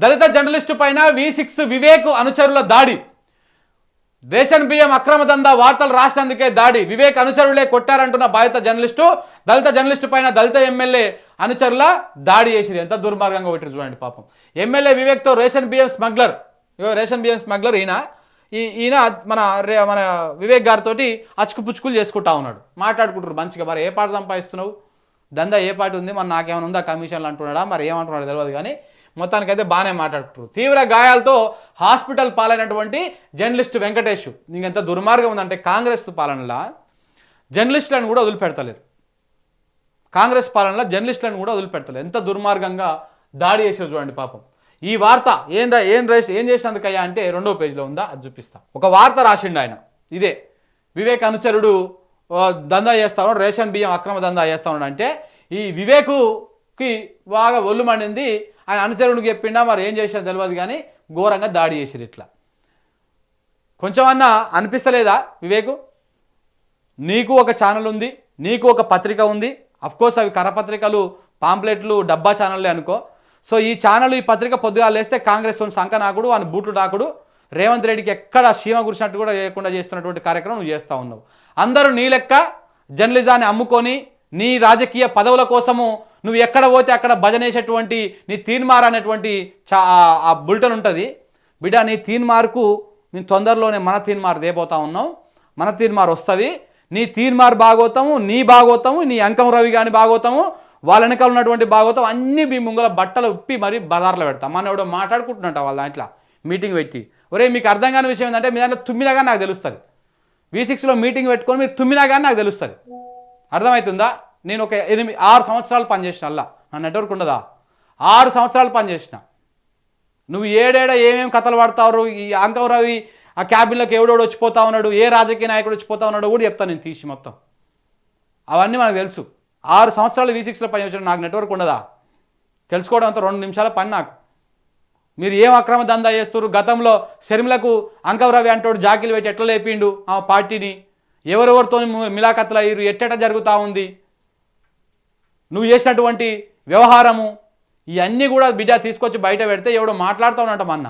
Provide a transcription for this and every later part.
దళిత journalist పైన V six Vivek అనుచరుల దాడి. రేషన్ బియ్యం అక్రమ దందా వార్తలు రాసినందుకే దాడి. వివేక్ అనుచరులే కొట్టారంటున్న బాధిత జర్నలిస్టు దళిత జర్నలిస్టు పైన దళిత ఎమ్మెల్యే అనుచరుల దాడి చేసిరు ఎంత దుర్మార్గంగా కొట్టారు చూడండి పాపం. ఎమ్మెల్యే వివేక్తో రేషన్ బియ్యం స్మగ్లర్ రేషన్ బియ్యం స్మగ్లర్ ఈయన ఈ ఈయన మన రే మన వివేక్ గారితో అచ్చుకుపుచ్చుకులు చేసుకుంటా ఉన్నాడు. మాట్లాడుకుంటారు మంచిగా. మరి ఏ పాట సంపాదిస్తున్నావు? దందా ఏ పాట ఉంది? మరి నాకేమైనా ఉందా కమిషన్లు అంటున్నాడా? మరి ఏమంటున్నాడు తెలియదు కానీ మొత్తానికైతే బాగానే మాట్లాడుతున్నారు తీవ్ర గాయాలతో హాస్పిటల్ పాలైనటువంటి జర్నలిస్ట్ వెంకటేష్ ఇంకెంత దుర్మార్గం ఉందంటే కాంగ్రెస్ పాలనలా జర్నలిస్టులను కూడా వదిలిపెడతలేరు కాంగ్రెస్ పాలనలో జర్నలిస్టులను కూడా వదిలిపెడతలేదు. ఎంత దుర్మార్గంగా దాడి చేసారు చూడండి పాపం. ఈ వార్త ఏం రా ఏం రేస్ ఏం చేసినందుకయ్యా అంటే రెండో పేజీలో ఉందా? అది చూపిస్తా. ఒక వార్త రాసిండు ఆయన. ఇదే. వివేక్ అనుచరుడు దందా చేస్తా ఉన్నాడు రేషన్ బియ్యం అక్రమ దందా చేస్తా ఉన్నాడు అంటే ఈ కి బాగా ఒళ్ళు మండింది. ఆయన అనుచరుడికి చెప్పిండా మరి ఏం చేసినా తెలియదు కానీ ఘోరంగా దాడి చేసిరు ఇట్లా. కొంచెం అన్నా అనిపిస్తలేదా వివేకు? నీకు ఒక ఛానల్ ఉంది నీకు ఒక పత్రిక ఉంది. అఫ్కోర్స్ అవి కరపత్రికలు పాంప్లెట్లు డబ్బా ఛానల్లే అనుకో. సో ఈ ఛానల్ ఈ పత్రిక పొద్దుగా లేస్తే కాంగ్రెస్ సంఖ నాకుడు అని బూట్లు నాకుడు రేవంత్ రెడ్డికి ఎక్కడ సీమ గురిచినట్టు కూడా లేకుండా చేస్తున్నటువంటి కార్యక్రమం నువ్వు చేస్తూ ఉన్నావు. అందరూ నీ లెక్క జర్నలిజాన్ని అమ్ముకొని నీ రాజకీయ పదవుల కోసము నువ్వు ఎక్కడ పోతే అక్కడ భజనేసేటువంటి నీ తీన్మార్ అనేటువంటి చా ఆ- బుల్టన్ ఉంటుంది. బిడ్డ నీ తీన్మార్కు నేను తొందరలోనే మన తీన్మార్ దేపోతా ఉన్నాం మన తీన్మార్ వస్తుంది. నీ తీన్మార్ భాగోతము నీ భాగోతము నీ అంకం రవి కానీ భాగోతము వాళ్ళ వెనకాల ఉన్నటువంటి భాగోతం అన్నీ మీ ముంగల బట్టలు ఉప్పి మరి బజార్లో పెడతాం. మన ఎవడో మాట్లాడుకుంటున్నట్ట వాళ్ళ దాంట్లో మీటింగ్ పెట్టి. ఒరే మీకు అర్థం కాని విషయం ఏంటంటే మీ దాంట్లో తుమ్మినా కానీ నాకు తెలుస్తుంది. వి సిక్స్లో మీటింగ్ పెట్టుకొని మీరు తుమ్మినా కానీ నాకు తెలుస్తుంది. అర్థమవుతుందా నేను ఒక ఎనిమిది ఆరు సంవత్సరాలు పనిచేసిన అలా నా నెట్వర్క్ ఉండదా? ఆరు సంవత్సరాలు పనిచేసిన. నువ్వు ఏడేడ ఏమేమి కథలు పడతావు? ఈ అంకం రవి ఆ క్యాబిన్లోకి ఎవడోడు వచ్చిపోతా ఉన్నాడు? ఏ రాజకీయ నాయకుడు వచ్చిపోతా ఉన్నాడు కూడా చెప్తాను నేను తీసి మొత్తం. అవన్నీ మనకు తెలుసు. ఆరు సంవత్సరాలు వి సిక్స్లో పని వచ్చిన నాకు నెట్వర్క్ ఉండదా? తెలుసుకోవడం అంత రెండు నిమిషాల పని నాకు. మీరు ఏం అక్రమ దందా చేస్తారు గతంలో శర్మిలకు అంకం రవి అంటాడు జాకీలు పెట్టి ఎట్లా లేపిండు? ఆ పార్టీని. ఎవరెవరితో మిలాఖత్తులు అయ్యారు ఎట్టెట జరుగుతూ ఉంది? నువ్వు చేసినటువంటి వ్యవహారము ఇవన్నీ కూడా బిడ్డ తీసుకొచ్చి బయట పెడితే ఎవడో మాట్లాడుతూ ఉన్నట్ట అన్న.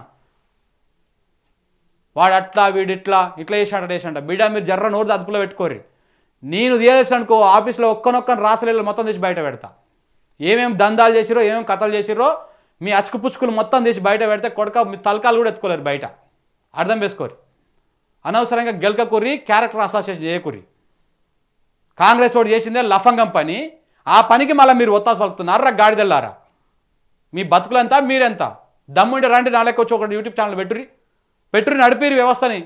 వాడు అట్లా వీడు ఇట్లా ఇట్లా చేసినట్టు చేసినట్ట. బిడ్డ మీరు జర్ర నోరు అదుపులో పెట్టుకోర్రి. నేను తీయచ్చు అనుకో ఆఫీస్లో ఒక్కనొక్కని రాసలేళ్ళు మొత్తం తీసి బయట పెడతా. ఏమేమి దందాలు చేసిరో ఏమేమి కథలు చేసిరో మీ అచుకు పుచ్చుకులు మొత్తం తీసి బయట పెడితే కొడక మీ తలకాలు కూడా ఎత్తుకోలేరు బయట. అర్థం చేసుకోరు అనవసరంగా గెలకకుర్రి క్యారెక్టర్ అసోసియేషన్ చేయకూరి కాంగ్రెస్ వాడు చేసిందే లఫంగం పని. ఆ పనికి మళ్ళీ మీరు ఒత్తాసు పలుకుతున్నారా? గాడిదెళ్ళారా మీ బతుకులంతా మీరెంత? దమ్ముంటే రండి నాళ్ళకి వచ్చి ఒకటి యూట్యూబ్ ఛానల్ పెట్టురి పెట్టురి నడిపిరి వ్యవస్థని.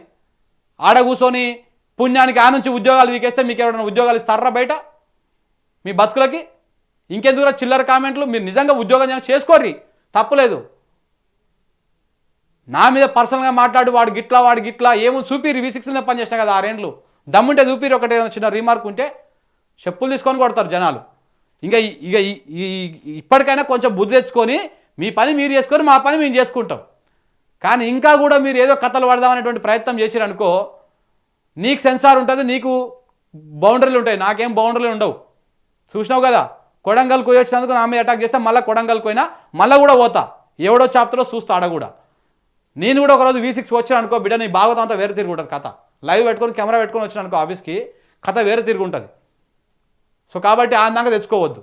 ఆడ కూర్చొని పుణ్యానికి ఆ నుంచి ఉద్యోగాలు వీకేస్తే మీకు ఎవరైనా ఉద్యోగాలు ఇస్తారా బయట? మీ బతుకులకి? ఇంకెందుకు చిల్లర కామెంట్లు? మీరు నిజంగా ఉద్యోగం చేసుకోర్రి. తప్పులేదు. నా మీద పర్సనల్గా మాట్లాడు వాడు గిట్లా వాడు గిట్లా. ఏమో చూపిరి వి సిక్స్లో పనిచేసిన కదా ఆరేండ్లు దమ్ముంటే చూపిరి ఒకటి చిన్న రీమార్క్ ఉంటే చెప్పులు తీసుకొని కొడతారు జనాలు. ఇంకా ఇక ఈ- ఇప్పటికైనా కొంచెం బుద్ధి తెచ్చుకొని మీ పని మీరు చేసుకొని మా పని మేము చేసుకుంటాం. కానీ ఇంకా కూడా మీరు ఏదో కథలు పడదామనేటువంటి ప్రయత్నం చేసిరనుకో నీకు సెన్సార్ ఉంటుంది నీకు బౌండరీలు ఉంటాయి. నాకేం బౌండరీలు ఉండవు. చూసినావు కదా కొడంగల్ పోయి వచ్చినందుకు నా మీద అటాక్ చేస్తే మళ్ళీ కొడంగల్ పోయినా మళ్ళీ కూడా పోతా. ఎవడో చాప్టరో చూస్తా ఆడ కూడా. నేను కూడా ఒకరోజు వీ సిక్స్ వచ్చాను అనుకో బిడ్డ నీ భాగవతం అంతా వేరే తిరుగుంటుంది ఉంటుంది కథ. లైవ్ పెట్టుకొని కెమెరా పెట్టుకొని వచ్చాను అనుకో ఆఫీస్కి కథ వేరే తిరుగుంటుంది సో కాబట్టి ఆ దాకా తెచ్చుకోవద్దు.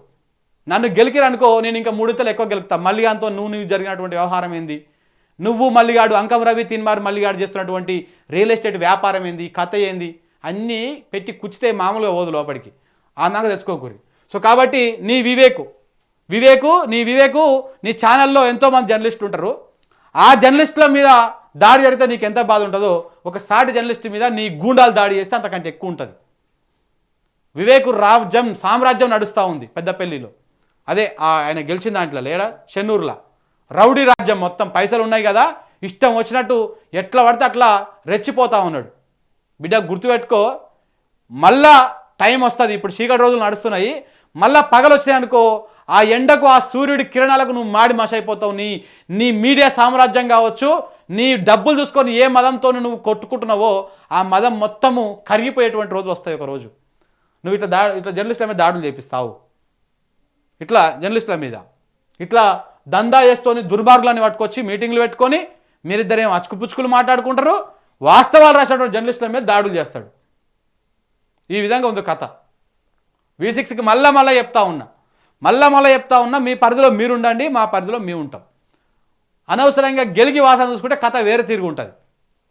నన్ను గెలికిరనుకో నేను ఇంకా మూడితలు ఎక్కువ గెలుపుతా. మల్లిగాంతో నువ్వు నువ్వు జరిగినటువంటి వ్యవహారం ఏంది? నువ్వు మల్లిగాడు అంకం రవి తిన్మార్ మల్లిగాడు చేస్తున్నటువంటి రియల్ ఎస్టేట్ వ్యాపారం ఏంది? కథ ఏంది? అన్నీ పెట్టి కుచ్చితే మామూలుగా పోదు లోపలికి. ఆ తెచ్చుకోకూరి సో కాబట్టి నీ వివేకు వివేకు నీ వివేకు నీ ఛానల్లో ఎంతోమంది జర్నలిస్టులు ఉంటారు. ఆ జర్నలిస్టుల మీద దాడి జరిగితే నీకు ఎంత బాధ ఉంటుందో ఒక సాటి జర్నలిస్ట్ మీద నీ గూండాలు దాడి చేస్తే అంతకంటే ఎక్కువ ఉంటుంది. వివేకు రాజ్యం సామ్రాజ్యం నడుస్తూ ఉంది పెద్దపల్లిలో. అదే ఆ ఆయన గెలిచిన దాంట్లో లేడా? చెన్నూరులా. రౌడీ రాజ్యం మొత్తం పైసలు ఉన్నాయి కదా ఇష్టం వచ్చినట్టు ఎట్లా పడితే అట్లా రెచ్చిపోతా ఉన్నాడు. బిడ్డ గుర్తుపెట్టుకో మళ్ళా టైం వస్తుంది. ఇప్పుడు చీకటి రోజులు నడుస్తున్నాయి. మళ్ళా పగలు వచ్చినాయనుకో ఆ ఎండకు ఆ సూర్యుడి కిరణాలకు నువ్వు మాడి మసైపోతావు నీ నీ మీడియా సామ్రాజ్యం కావచ్చు నీ డబ్బులు చూసుకొని ఏ మదంతో నువ్వు కొట్టుకుంటున్నావో ఆ మదం మొత్తము కరిగిపోయేటువంటి రోజులు వస్తాయి ఒక రోజు. నువ్వు ఇట్లా దా ఇట్లా జర్నలిస్టుల మీద దాడులు చేపిస్తావు. ఇట్లా జర్నలిస్టుల మీద. ఇట్లా దందా చేస్తోని దుర్మార్గులని పట్టుకొచ్చి మీటింగ్లు పెట్టుకొని మీరిద్దరేం అచ్చుకుపుచ్చుకులు మాట్లాడుకుంటారు వాస్తవాలు రాసినటువంటి జర్నలిస్టుల మీద దాడులు చేస్తాడు. ఈ విధంగా ఉంది కథ. వి సిక్స్కి మళ్ళా మళ్ళీ చెప్తా ఉన్నా. మళ్ళా మళ్ళీ చెప్తా ఉన్నా మీ పరిధిలో మీరు ఉండండి మా పరిధిలో మేము ఉంటాం అనవసరంగా గెలిగి వాసన చూసుకుంటే కథ వేరే తిరిగి ఉంటుంది.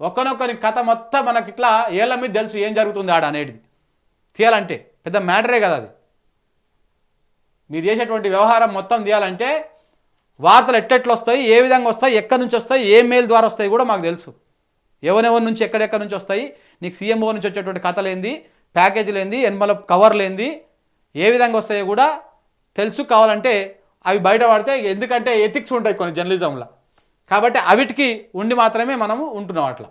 ఒక్కనొక్కని కథ మొత్తం మనకి ఇట్లా ఏళ్ళ మీద తెలుసు ఏం జరుగుతుంది ఆడ అనేది. తీయాలంటే పెద్ద మ్యాటరే కదా అది. మీరు చేసేటువంటి వ్యవహారం మొత్తం తీయాలంటే వార్తలు ఎట్టెట్లు వస్తాయి ఏ విధంగా వస్తాయి ఎక్కడి నుంచి వస్తాయి ఏ మెయిల్ ద్వారా వస్తాయి కూడా మాకు తెలుసు. ఎవరెవరి నుంచి ఎక్కడెక్కడి నుంచి వస్తాయి నీకు సీఎంఓ నుంచి వచ్చేటువంటి కథలు ఏంది ప్యాకేజీలు ఏంది ఎన్మల కవర్లు ఏంది ఏ విధంగా వస్తాయో కూడా తెలుసు కావాలంటే అవి బయట పడితే ఎందుకంటే ఎథిక్స్ ఉంటాయి కొన్ని జర్నలిజంలో. కాబట్టి అవిటికి ఉండి మాత్రమే మనము ఉంటున్నాం అట్లా.